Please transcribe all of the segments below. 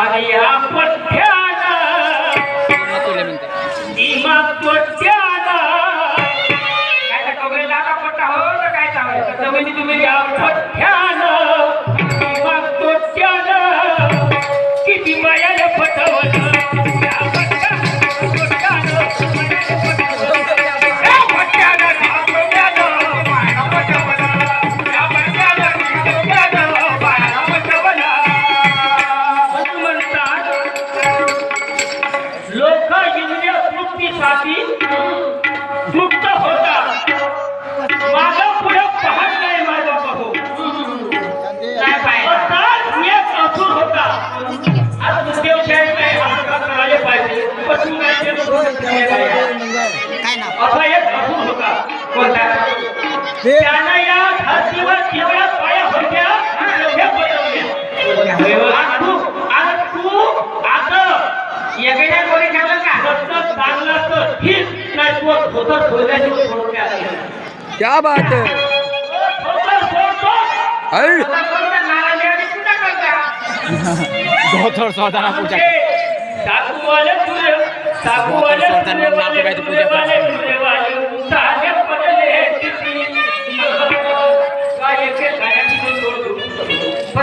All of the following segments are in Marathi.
या पठ्याला दिमाग पठ्याला. काय तर कबरेला दादा पट्टा हो का काय सांगायचं जमिनी तुम्ही या पठ्याला. त्यानं या धरतीवर केवढ्या पाया होत्या तेवढ्या पटवल्या आणि तू आणि तू आता येगळ्या कोणी ठेवलं का? सतत चांगला तर ठीक नाही तू होतं सोडल्याशिवाय सोडून द्या. क्या बात है. अरे धोतर स्वतःला पूजा आमचे सासूवाले तुरे, सासूवाले तुरेवाले, तुरेवाले, तुरेवाले,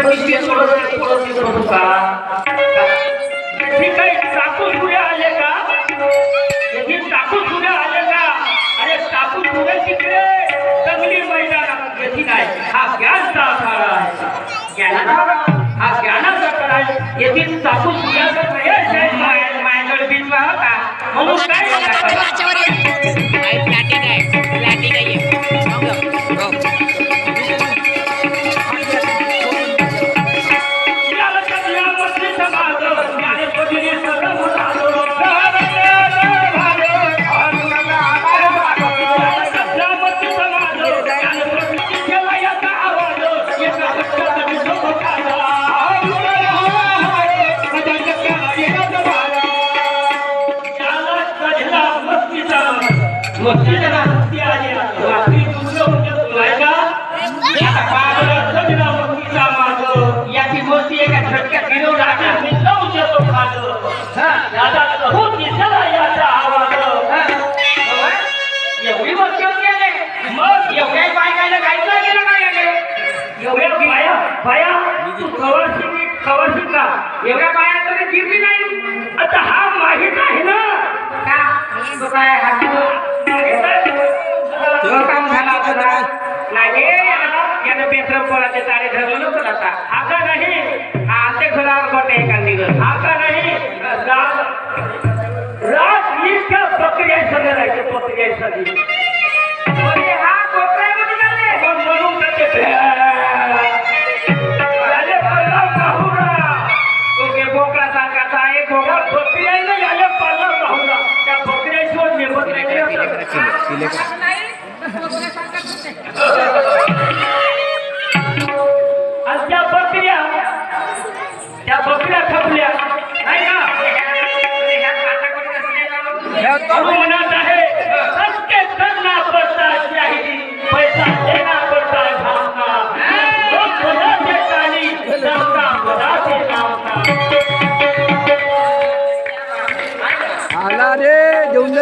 पण मी का? ठीक आहे, सासू सुरे आले का येथे टाकू सुरे आले का अरे टाकू सुरे तिकडे चांगली मैदानात येथे नाही हा ज्ञानचा आखाडा आहे ज्ञानाचा हा ज्ञानाचा आखाडा येथील येथे टाकू एवढ्या बाया तरी गिरली नाही. आता हा माहीत आहे ना. काय हा तो काम झाला नाही यानं- यानं बेसरम तारे धरलं नव्हतं आता. हा नाही. घरावर कोटे एका निघत. हा का नाही. राज राज इतक्या प्रक्रिया सगळं राहायचं सगळी. निभत त्या बकऱ्या त्या बकऱ्या खपल्या नाही का म्हणत आहे सत्य पड़ता पैसा पड़ता भावना नावना आला रे जेवून जा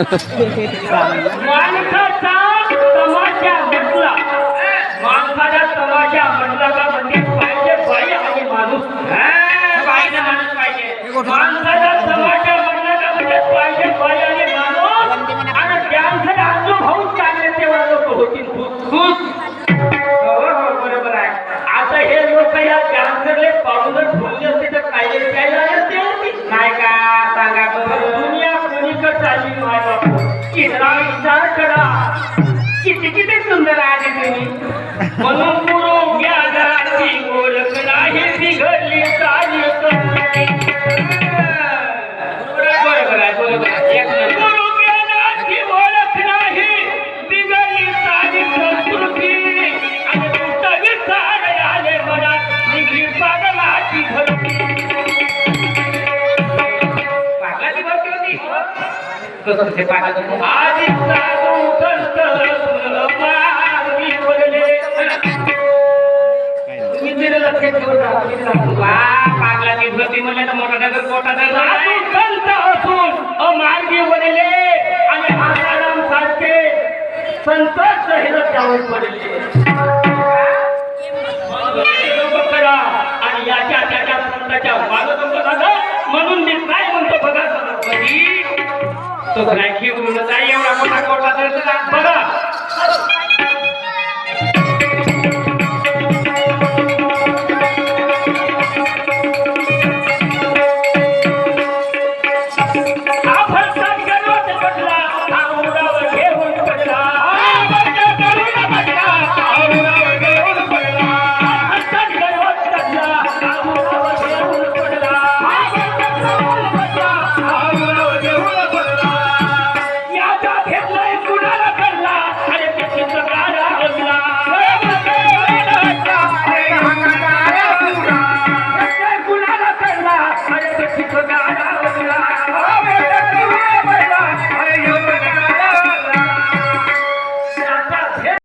Vale. विचार किती किती सुंदर आहे तुम्ही म्हणून गुरु ज्ञानाची ओळख नाही बिघडली चालली वा, पागलाची भरती म्हणलं तर मोठा नगर मोठा साधू नगर संत असून अमार्गी बनले आणि आसाराम सारखे संत शहीद त्यावर पडले. आणि याच्या त्याच्या संताच्या मागं झालं म्हणून मी काय तो? राखी उलट नाही एवढा मोठा कोटा तर बघा.